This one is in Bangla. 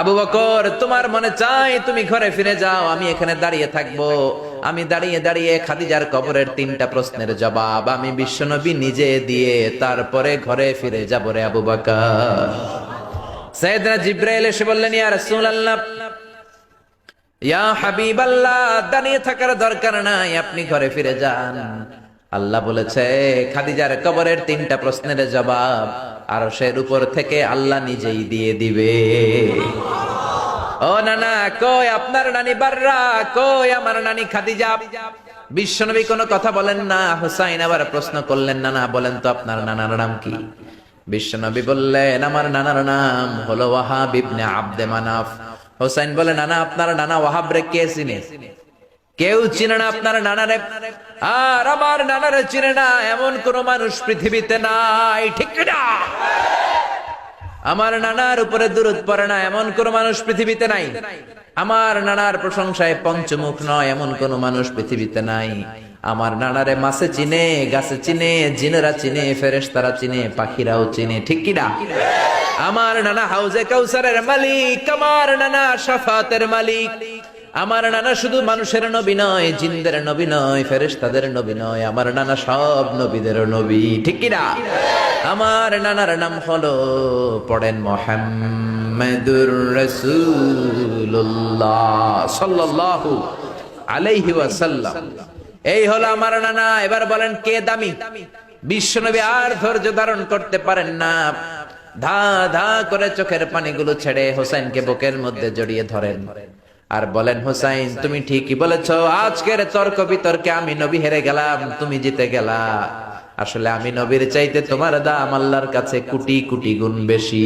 আবু বকর, তোমার মনে চাই তুমি ঘরে ফিরে যাও, আমি এখানে দাঁড়িয়ে থাকব। আমি দাঁড়িয়ে দাঁড়িয়ে খাদিজার কবরের তিনটা প্রশ্নের জবাব আমি বিশ্বনবী নিজে দিয়ে তারপরে ঘরে ফিরে যাব রে আবু বকর। সৈয়দনা জিব্রাইল এসে বললেন, ইয়া রাসূলুল্লাহ, ইয়া হাবিবাল্লাহ, দাঁড়িয়ে থাকার দরকার নাই, আপনি ঘরে ফিরে যান। আল্লাহ বলেছে, খাদিজার কবরের তিনটা প্রশ্নের জবাব আর সের উপর থেকে আল্লাহ নিজেই দিয়ে দিবে। ও নানা, কই আপনার নানি বাররা? কই আমার নানি খাদিজা? বিশ্বনবী কোনো কথা বলেন না, হুসাইন আবার প্রশ্ন করলেন, নানা, বলেন তো আপনার নানার নাম কি? বিশ্বনবী বললেন, আমার নানার নাম হলো ওয়াহাব ইবনে আব্দে মানাফ। হোসাইন বলে, নানা, আপনার নানা ওয়াহাব রে কে চিনে? কেউ চিনে না আপনার নানারে। আর আমার নানারে চিনে না এমন কোন মানুষ পৃথিবীতে নাই, ঠিক না? আমার নানার উপরে দূরত পড়ে না এমন কোন মানুষ পৃথিবীতে নাই। আমার নানার প্রশংসায় পঞ্চমুখ নয় এমন কোন মানুষ পৃথিবীতে নাই। আমার নানারে মাছে চিনে, গাছে চিনে, জিনেরা চিনে, ফেরেশতারা চিনে, পাখিরাও চিনে, ঠিক কিনা আমার নানা হাউজে কাউসারের মালিক, আমার নানা সাফাতের মালিক। আমার নানা শুধু মানুষের নবী নয়, জিনদের নবী নয়, ফেরেশতাদের নবী নয়, আমার নানা সব নবীদের নবী। ঠিক কিনা? আমার নানার নাম হলো, পড়েন মোহাম্মদুর রাসূলুল্লাহ সাল্লাল্লাহু আলাইহি ওয়াসাল্লাম। এই হলো আমার নানা। এবার বলেন, কে দামি? বিশ্বনবী আর ধৈর্য ধারণ করতে পারেন না। ধা ধা করে চোখের পানিগুলো ছেড়ে হোসেনকে বুকের মধ্যে জড়িয়ে ধরেন। আর বলেন, হোসাইন, তুমি ঠিকই বলেছ, আজকের তর্ক বিতর্কে আমি নবী হেরে গেলাম, তুমি জিতে গেলা। আসলে আমি নবীর চাইতে তোমার দাম আল্লাহর কাছে কোটি কোটি গুণ বেশি।